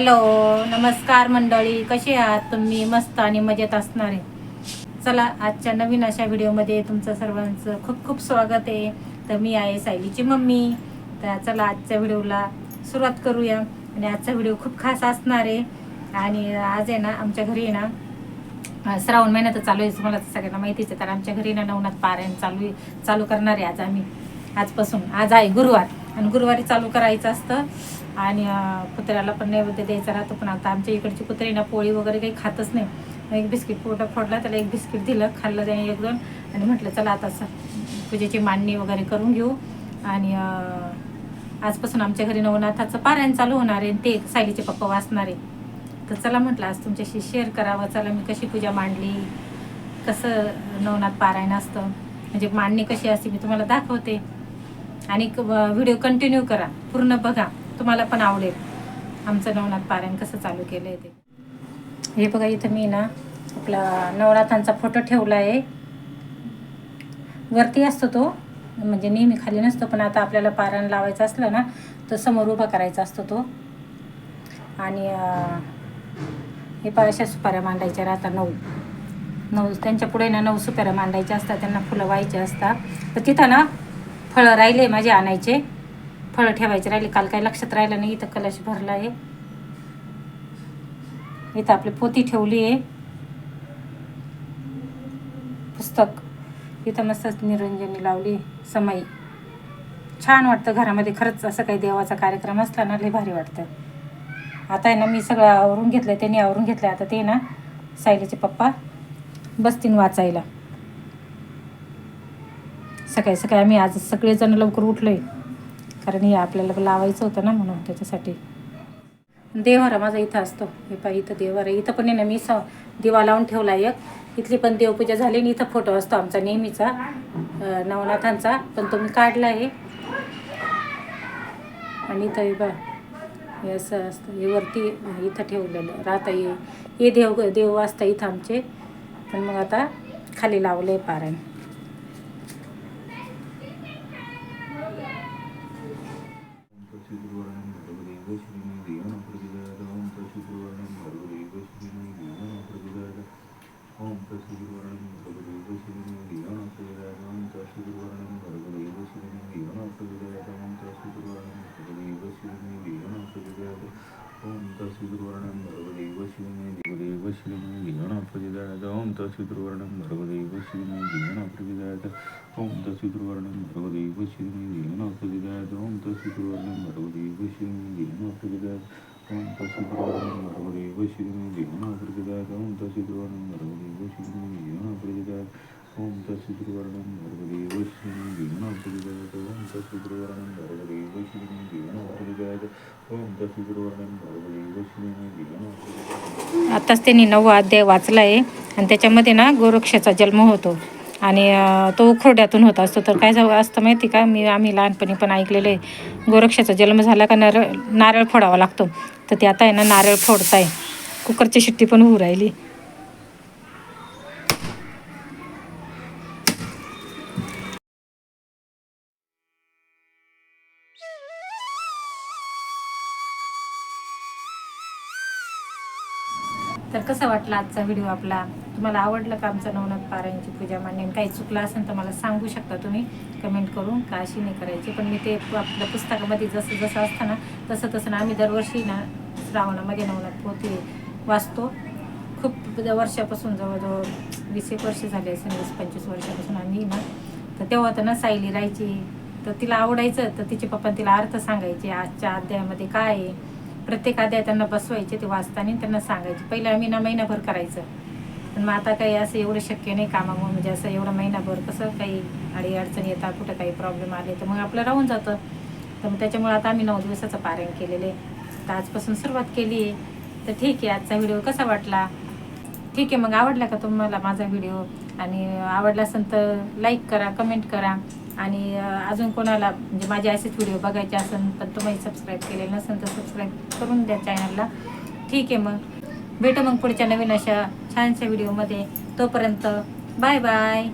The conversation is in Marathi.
हॅलो नमस्कार मंडळी. कशी आहात तुम्ही? मस्त आणि मजेत असणार. आहे चला आजच्या नवीन अशा व्हिडिओमध्ये तुमचं सर्वांचं खूप खूप स्वागत आहे. तर मी आहे सायलीची मम्मी. तर चला आजच्या व्हिडिओला सुरुवात करूया. आणि आजचा व्हिडिओ खूप खास असणार आहे. आणि आज आहे ना आमच्या घरी आहे ना श्रावण महिन्यात चालू आहे तुम्हाला तर सगळ्यांना माहितीच आहे. तर आमच्या घरी ना नवनाथ पारायण चालू आहे चालू करणार आहे आज आम्ही. आजपासून. आज आहे गुरुवार. आणि गुरुवारी चालू करायचं असतं. आणि कुत्र्याला पण नैवेद्य द्यायचा राहतो. पण आता आमच्या इकडची कुत्री ना पोळी वगैरे काही खातच नाही. एक बिस्किट पोटा फोडला त्याला एक बिस्किट दिलं खाल्लं त्याने एक दोन. आणि म्हटलं चला आता पूजेची मांडणी वगैरे करून घेऊ. आणि आजपासून आमच्या घरी नवनाथाचं पारायण चालू होणार आहे. आणि ते सायलीचे पप्पा वाचणार आहे. तर चला म्हटलं आज तुमच्याशी शेअर करावं. चला मी कशी पूजा मांडली? कसं नवनाथ पारायण असतं? म्हणजे मांडणी कशी असते? मी तुम्हाला दाखवते. आणि व्हिडिओ कंटिन्यू करा. पूर्ण बघा. तुम्हाला पण आवडेल. आमचं नवनाथ पारायण कसं चालू केलं आहे ते. हे बघा इथं मी ना आपला नवनाथांचा फोटो ठेवला आहे वरती असतो तो. म्हणजे नेहमी खाली नसतो पण आता आपल्याला पारायण लावायचं असलं ना तर समोर उभा करायचा असतो तो. आणि हे पाचशा सुपाऱ्या मांडायच्या राहतात नऊ. नऊ त्यांच्या पुढे ना नऊ सुपाऱ्या मांडायच्या असतात. त्यांना फुलं व्हायचे असतात. तर तिथं ना फळं राहिले माझे आणायचे. फळं ठेवायचे राहिले. काल काय लक्षात राहिलं नाही इथं कलश भरला आहे. इथं आपली पोती ठेवली आहे. पुस्तक. इथं मस्त निरंजनी लावली समाई. छान वाटतं घरामध्ये. खरंच असं काही देवाचा कार्यक्रम असला ना लय भारी वाटतं. आता आहे ना मी सगळं आवरून घेतलं त्यांनी आवरून घेतलं आता ते ना सायलीचे पप्पा बसतीन वाचायला. सकाळी सकाळी आम्ही आज सगळेजण लवकर उठलोय. कारण हे आपल्याला लावायचं होतं ना म्हणून त्याच्यासाठी. देवारा माझा इथं असतो. हे पा इथं देवारा इथं पण ना मी स दिवा लावून ठेवला एक. इथली पण देवपूजा झाली आणि इथं फोटो असतो आमचा नेहमीचा नवनाथांचा. पण तो मी काढला आहे. आणि इथं हे बा हे असं असतं. हे वरती इथं ठेवलेलं. राहता ये हे देव देव असतं इथं आमचे. पण मग आता खाली लावलं आहे पारायण. ശിവം ഗീണാപ്രതിദാത ഓം തസ്വിതൃവർണം ഭഗവദൈവ ശിവം ഗീണാപ്രതിദാത ഓം തസ്വിതൃവർണം ഭഗവദൈവ ശിവം ഗീണാപ്രതിദാത ഓം തസ്വിതൃവർണം ഭഗവദൈവ ശിവം ഗീണാപ്രതിദാത ഓം തസ്വിതൃവർണം ഭഗവദൈവ ശിവം ഗീണാപ്രതിദാത ഓം തസ്വിതൃവർണം ഭഗവദൈവ ശിവം ഗീണാപ്രതിദാത ഓം തസ്വിതൃവർണം ഭഗവദൈവ ശിവം ഗീണാപ്രതിദാത ഓം തസ്വിതൃവർണം ഭഗവദൈവ ശിവം ഗീണാപ്രതിദാത ഓം തസ്വിതൃവർണം ഭഗവദൈവ ശിവം आत्ताच त्यांनी नववा अध्याय वाचला आहे आणि त्याच्यामध्ये ना गोरक्षाचा जन्म होतो. आणि तो उखरड्यातून होत असतो. तर काय जाऊ असतं माहिती का? मी आम्ही लहानपणी पण ऐकलेलं आहे. गोरक्षाचा जन्म झाला का नारळ नारळ फोडावा लागतो. तर ते आता आहे ना नारळ फोडताय. कुकरची शिट्टी पण होऊ राहिली. तर कसा वाटला आजचा व्हिडिओ आपला? तुम्हाला आवडलं का आमचं नवनाथ पारायणची पूजा मांडणी आणि काही चुकलं असेल तर मला सांगू शकता तुम्ही. कमेंट करून का अशी नाही करायची. पण मी ते आपल्या पुस्तकामध्ये जसं जसं असतं ना तसं तसं ना आम्ही दरवर्षी ना श्रावणामध्ये नवनाथ पोती वाचतो. खूप वर्षापासून जवळजवळ वीस एक वर्ष झाले असेल वीस पंचवीस वर्षापासून आम्ही ना. तर तेव्हा तर ना सायली राहायची. तर तिला आवडायचं. तर तिचे पप्पा तिला अर्थ सांगायचे आजच्या अध्यायामध्ये काय आहे? प्रत्येक अध्याय त्यांना बसवायचे ते वाचताना त्यांना सांगायचे. पहिलं आम्ही ना महिनाभर करायचं. पण मग आता काही असं एवढं शक्य नाही कामामुळे. म्हणजे असं एवढं महिनाभर कसं काही अडी अडचण येतात कुठं काही प्रॉब्लेम आले तर मग आपलं राहून जातं. तर मग त्याच्यामुळे आता आम्ही नऊ दिवसाचं पारायण केलेले तर आजपासून सुरुवात केली आहे. तर ठीक आहे आजचा व्हिडिओ कसा वाटला? ठीक आहे मग आवडला का तुम्हाला माझा व्हिडिओ? आणि आवडला असेल तर लाईक करा कमेंट करा. आणि अजून कोणाला म्हणजे माझे असेच व्हिडिओ बघायचे असेल पण तुम्ही सबस्क्राईब केलेलं नसेल तर सबस्क्राईब करून द्या चॅनलला ठीक आहे मग. भेटू मग पुढच्या नवीन अशा छानशा व्हिडिओमध्ये. तोपर्यंत बाय बाय